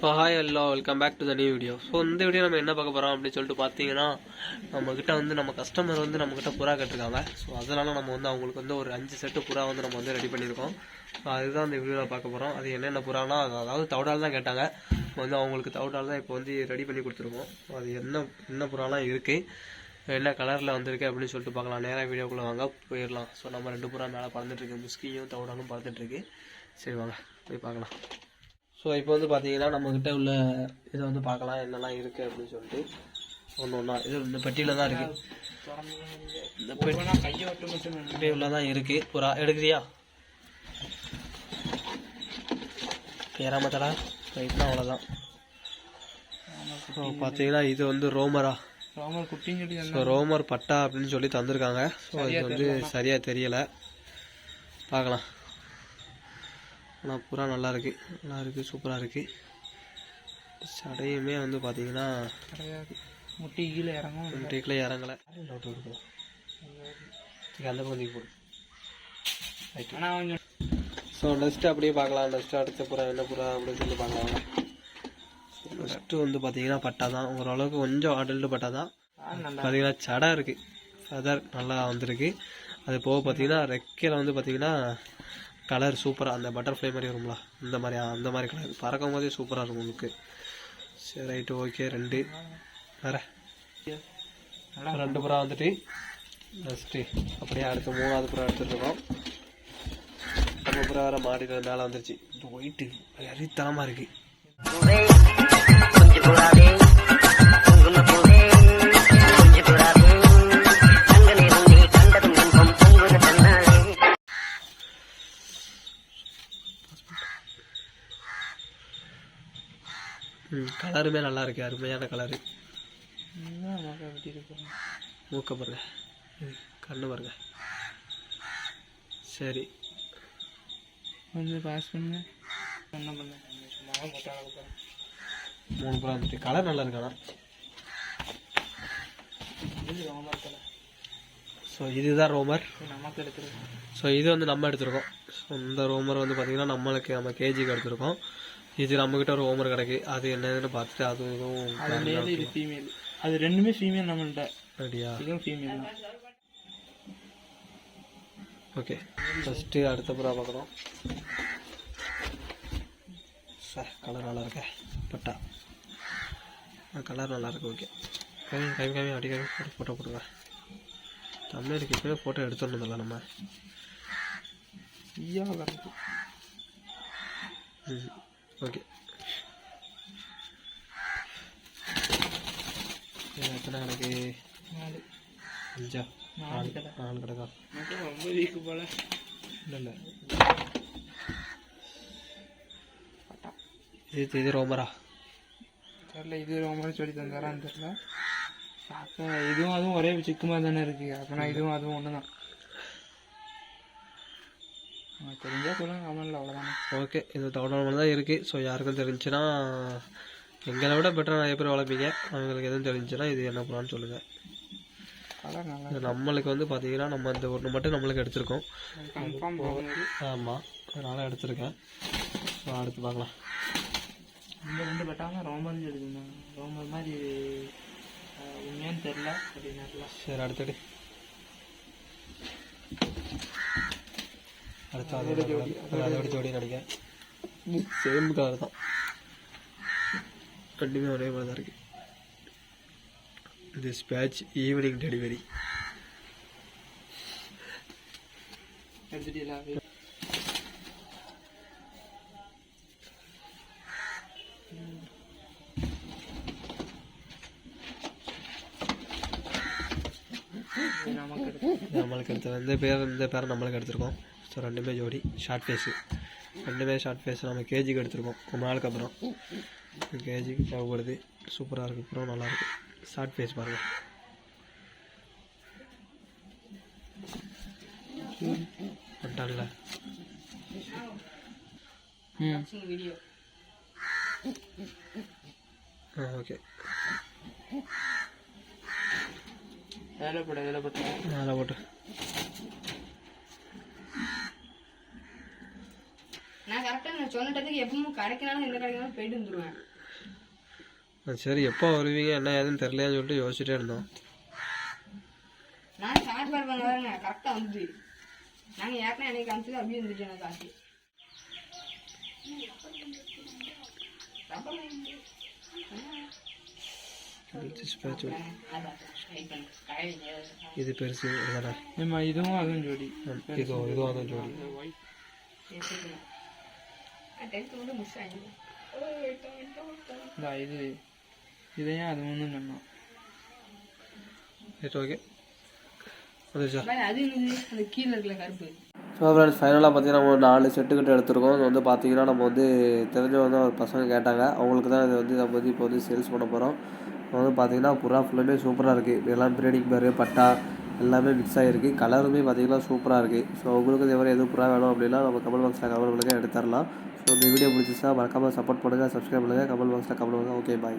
So hi hello welcome back to the new video so இந்த video நம்ம என்ன பார்க்க போகிறோம் அப்படின்னு சொல்லிட்டு பார்த்தீங்கன்னா நம்மக்கிட்ட வந்து நம்ம கஸ்டமர் வந்து நம்மக்கிட்ட புறா கட்டிருக்காங்க. ஸோ அதனால நம்ம வந்து அவங்களுக்கு வந்து ஒரு அஞ்சு செட்டு புறா வந்து நம்ம வந்து ரெடி பண்ணியிருக்கோம். ஸோ அதுதான் இந்த வீடியோவில் பார்க்க போகிறோம் அது என்னென்ன புறானா அதாவது தவிடால் தான் கேட்டாங்க. வந்து அவங்களுக்கு தவிடால் தான் இப்போ வந்து ரெடி பண்ணி கொடுத்துருக்கோம். ஸோ அது என்ன என்ன புறாலாம் இருக்குது என்ன கலரில் வந்திருக்கு அப்படின்னு சொல்லிட்டு பார்க்கலாம். நேராக வீடியோக்குள்ளே வாங்க போயிடலாம். ஸோ நம்ம ரெண்டு புறா மேலே பறந்துட்டுருக்கு முஸ்கியும் தவிடாலும் பறந்துட்டுருக்கு சரி வாங்க போய் பார்க்கலாம். ஸோ இப்போ வந்து பார்த்தீங்கன்னா நம்மக்கிட்ட உள்ள இதை வந்து பார்க்கலாம் என்னெல்லாம் இருக்குது அப்படின்னு சொல்லிட்டு ஒன்று ஒன்றா இது இந்த பெட்டியில் தான் இருக்குது இந்த பெட்டி கையை மட்டும் பெட்டியில் தான் இருக்குது புறா எடுக்கிறியா பேராமத்தடா ரைட்னா அவ்வளோதான் பார்த்தீங்கன்னா இது வந்து ரோமரா. ராமர் குட்டின்னு சொல்லி ஸோ ரோமர் பட்டா அப்படின்னு சொல்லி தந்திருக்காங்க. ஸோ இது வந்து சரியாக தெரியலை. பார்க்கலாம். ஆனால் புறா நல்லா இருக்கு. நல்லா இருக்கு சூப்பராக இருக்கு. சடையுமே வந்து பார்த்தீங்கன்னா கிடையாது. முட்டி கீழே இறங்கும். டேக்கில் இறங்கலை. நோட்டு கொடுக்கலாம். சரி அந்த பகுதிக்கு போடு. ஆனால் கொஞ்சம் ஸோ நெக்ஸ்ட் அப்படியே பார்க்கலாம். நெக்ஸ்ட் அடுத்த புறா என்ன புறா அப்படின்னு சொல்லி பார்க்கலாம். ஃபஸ்ட்டு வந்து பார்த்தீங்கன்னா பட்டா தான். ஓரளவுக்கு கொஞ்சம் அடல்ட்டு பட்டா தான். பார்த்தீங்கன்னா சடை இருக்குது ஃபெதர் நல்லா வந்திருக்கு. அது போக பார்த்தீங்கன்னா ரெக்கையில் வந்து பார்த்தீங்கன்னா கலர் சூப்பராக அந்த பட்டர்ஃப்ளை மாதிரி வரும்ல அந்த மாதிரி அந்த மாதிரி கலர் பறக்கும் போதே சூப்பராக இருக்கும் உங்களுக்கு சரி ரைட்டு ஓகே ரெண்டு. வேறு? ரெண்டு புறா வந்துட்டு ஃபஸ்ட்டு அப்படியே அடுத்து மூணாவது புறா எடுத்துருக்கோம் நம்ம புறா வேறு மாடியில் மேலே வந்துருச்சு. இது ஒயிட்டு அரித்தனமாக இருக்குது கலருமே நல்லா இருக்கு அருமையான கலரு. மூக்க பாருங்க. கண்ணு பாருங்க. சரி. கொஞ்சம் பாஸ் பண்ணுங்க என்ன பண்ண மூணு பழம் வந்துட்டு கலர் நல்லா இருக்கு ஸோ இதுதான் ரோமர். நமக்கு எடுத்துருக்கோம் ஸோ இது வந்து நம்ம எடுத்திருக்கோம். ஸோ இந்த ரோமர் வந்து பார்த்திங்கன்னா நம்மளுக்கு நம்ம கேஜிக்கு எடுத்திருக்கோம். இது நம்மக்கிட்ட ஒரு ஹோமர் கிடைக்கு. அது என்னதுன்னு பார்த்துட்டு அது இதுவும் அது மேல் இது ஃபீமேல் அது ரெண்டுமே ஃபீமேல் நம்மள்ட்ட. ரெடியா இதுவும் ஃபீமேல் தான். ஓகே ஃபஸ்ட்டு அடுத்த புறா பார்க்குறோம் சார் கலர் நல்லா இருக்கே? பட்டா. கலர் நல்லா இருக்கு ஓகே கம்மி கம்மி கம்மி அடி கம்மி ஃபோட்டோ போடுங்க. தமிழுக்கு இப்போயே ஃபோட்டோ எடுத்துடணும்ல நம்ம. ஐயா ம் ஓகே. எத்தனை கணக்கு நாலு. அஞ்சா? நாலு கடை. நாலு கிடக்கா மட்டும் ரொம்ப வீக்கு போல. இல்லை இல்லை. இது இது ரோமரா தெரில இது ரொம்ப சொல்லி தந்தாரான்னு தெரில அப்போ இதுவும் அதுவும் ஒரே சிக்குமா தானே இருக்கு. அப்போனா இதுவும் அதுவும் ஒன்று தான் தெரிஞ்சா சொல்லுங்க கமெண்ட்ல அவ்வளோதானே ஓகே இது தவறாமல் தான் இருக்குது ஸோ யாருக்கும் தெரிஞ்சுன்னா எங்களை விட பெட்டராக நிறைய பேர் வளர்ப்பீங்க. அவங்களுக்கு எதுவும் தெரிஞ்சுன்னா இது என்ன பண்ணலான்னு சொல்லுங்கள் நம்மளுக்கு வந்து பார்த்தீங்கன்னா நம்ம இந்த ஒன்று மட்டும் நம்மளுக்கு எடுத்திருக்கோம். ஆமாம் அதனால் எடுத்திருக்கேன். ஸோ அடுத்து பார்க்கலாம். இந்த ரெண்டு பட்டாங்க ரோமர்னு சொல்லியிருந்தாங்க ரோமர் மாதிரி உண்மையான்னு தெரில அப்படின்னாருல. சரி அடுத்தது. அடுத்து அதோட ஜோடி அதோட ஜோடி நினைக்கிறேன் சேம் கலர் தான் ரெண்டுமே ஒரே மாதிரி தான் இருக்கு திஸ் பேட்ச் ஈவினிங் டெலிவரி எடுத்துட்டீங்களா நம்மளுக்கு எடுத்து இந்த பேர் இந்த பேர் நம்மளுக்கு எடுத்திருக்கோம் ஸோ ரெண்டுமே ஜோடி ஷார்ட் ஃபேஸு ரெண்டுமே ஷார்ட் ஃபேஸ் நம்ம கேஜிக்கு எடுத்திருக்கோம். ரொம்ப நாளுக்கு அப்புறம். கேஜிக்கு தேவைப்படுது. சூப்பராக இருக்கு அப்புறம் நல்லா இருக்கு. ஷார்ட் ஃபேஸ் பாருங்கள் ஆ ஓகே வேலை போட்டு அதில் போட்டு. நான் கரெக்டா நான் சொன்ன எப்பவும் கடைக்குனாலும் எந்த கடைக்குனாலும் போயிட்டு வந்துருவேன். ஆ, சரி எப்போ வருவீங்க என்ன ஏதுன்னு தெரியலையான்னு சொல்லிட்டு யோசிச்சுட்டே இருந்தோம். நான் சார்ஜ் பார் பண்ண வரேங்க கரெக்டா வந்து நாங்க ஏற்கனவே எனக்கு காமிச்சது அப்படியே இருந்துச்சு எனக்கு காசு. இது பெருசு இதுவும் அதுவும் ஜோடி. இதோ இதுவும் அதான் ஜோடி. ஓகே அது அந்த கீழே கருப்பு. ஸோ ஃப்ரெண்ட்ஸ் ஃபைனலாக பார்த்தீங்கன்னா நம்ம ஒரு நாலு செட்டுக்கிட்ட எடுத்திருக்கோம். இது வந்து பார்த்தீங்கன்னா நம்ம வந்து தெரிஞ்சவங்க ஒரு பசங்க கேட்டாங்க. அவங்களுக்கு தான் இது வந்து நம்ம வந்து இப்போ வந்து சேல்ஸ் பண்ண போகிறோம் வந்து பார்த்தீங்கன்னா புறா ஃபுல்லுமே சூப்பராக இருக்குது எல்லாம் பிரீடிங் பேர் பட்டா எல்லாமே மிக்ஸ் ஆகிருக்கு கலருமே பார்த்தீங்கன்னா சூப்பராக இருக்குது ஸோ உங்களுக்கு இதே மாதிரி எதுவும் புறா வேணும் அப்படின்னா நம்ம கமெண்ட் பாக்ஸில் கமெண்ட் பண்ணுங்கள் எடுத்துடலாம். ஸோ இந்த வீடியோ பிடிச்சிச்சா மறக்காமல் சப்போர்ட் பண்ணுங்கள் சப்ஸ்கிரைப் பண்ணுங்கள் கமெண்ட் பாக்ஸில் கமெண்ட் பண்ணுங்கள் ஓகே பாய்